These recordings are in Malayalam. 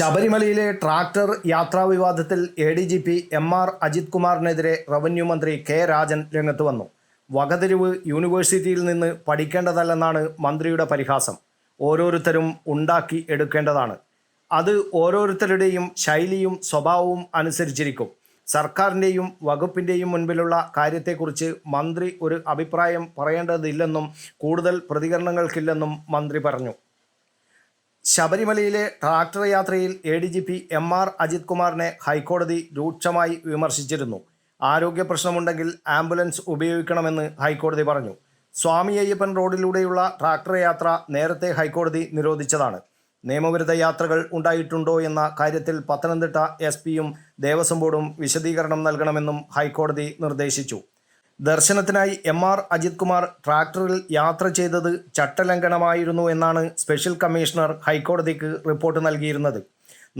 ശബരിമലയിലെ ട്രാക്ടർ യാത്രാ വിവാദത്തിൽ A D G P M R Ajith കുമാറിനെതിരെ revenue മന്ത്രി കെ രാജൻ രംഗത്ത് വന്നു. വകതിരിവ് യൂണിവേഴ്സിറ്റിയിൽ നിന്ന് പഠിക്കേണ്ടതല്ലെന്നാണ് മന്ത്രിയുടെ പരിഹാസം. ഓരോരുത്തരും ഉണ്ടാക്കി എടുക്കേണ്ടതാണ്. അത് ഓരോരുത്തരുടെയും ശൈലിയും സ്വഭാവവും അനുസരിച്ചിരിക്കും. സർക്കാരിന്റെയും വകുപ്പിന്റെയും മുൻപിലുള്ള കാര്യത്തെക്കുറിച്ച് മന്ത്രി ഒരു അഭിപ്രായം പറയേണ്ടതില്ലെന്നും കൂടുതൽ പ്രതികരണങ്ങൾക്കില്ലെന്നും മന്ത്രി പറഞ്ഞു. ശബരിമലയിലെ ട്രാക്ടർ യാത്രയിൽ A D G P M R Ajith കുമാറിനെ ഹൈക്കോടതി രൂക്ഷമായി വിമർശിച്ചിരുന്നു. ആരോഗ്യ പ്രശ്നമുണ്ടെങ്കിൽ ആംബുലൻസ് ഉപയോഗിക്കണമെന്ന് ഹൈക്കോടതി പറഞ്ഞു. സ്വാമി അയ്യപ്പൻ റോഡിലൂടെയുള്ള ട്രാക്ടർ യാത്ര നേരത്തെ ഹൈക്കോടതി നിരോധിച്ചതാണ്. നിയമവിരുദ്ധ യാത്രകൾ ഉണ്ടായിട്ടുണ്ടോ എന്ന കാര്യത്തിൽ പത്തനംതിട്ട എസ് പിയും ദേവസ്വം ബോർഡും വിശദീകരണം നൽകണമെന്നും ഹൈക്കോടതി നിർദ്ദേശിച്ചു. ദർശനത്തിനായി എം ആർ അജിത് കുമാർ ട്രാക്ടറിൽ യാത്ര ചെയ്തത് ചട്ടലംഘനമായിരുന്നു എന്നാണ് സ്പെഷ്യൽ കമ്മീഷണർ ഹൈക്കോടതിക്ക് റിപ്പോർട്ട് നൽകിയിരുന്നത്.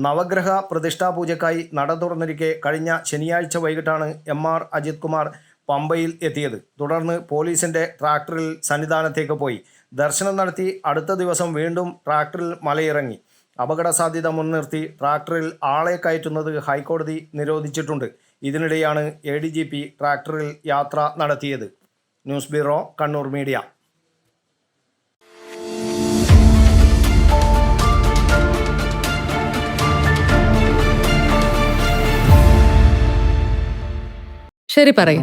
നവഗ്രഹ പ്രതിഷ്ഠാ പൂജയ്ക്കായി നട തുറന്നിരിക്കെ കഴിഞ്ഞ ശനിയാഴ്ച വൈകിട്ടാണ് എം ആർ അജിത് കുമാർ പമ്പയിൽ എത്തിയത്. തുടർന്ന് പോലീസിന്റെ ട്രാക്ടറിൽ സന്നിധാനത്തേക്ക് പോയി. ദർശനം നടത്തി അടുത്ത ദിവസം വീണ്ടും ട്രാക്ടറിൽ മലയിറങ്ങി. അപകട സാധ്യത മുൻനിർത്തി ട്രാക്ടറിൽ ആളെ കയറ്റുന്നത് ഹൈക്കോടതി നിരോധിച്ചിട്ടുണ്ട്. ഇതിനിടെയാണ് എ ഡി ജി പി ട്രാക്ടറിൽ യാത്ര നടത്തിയത്. News bureau Kannur media. ശരി പറയ്.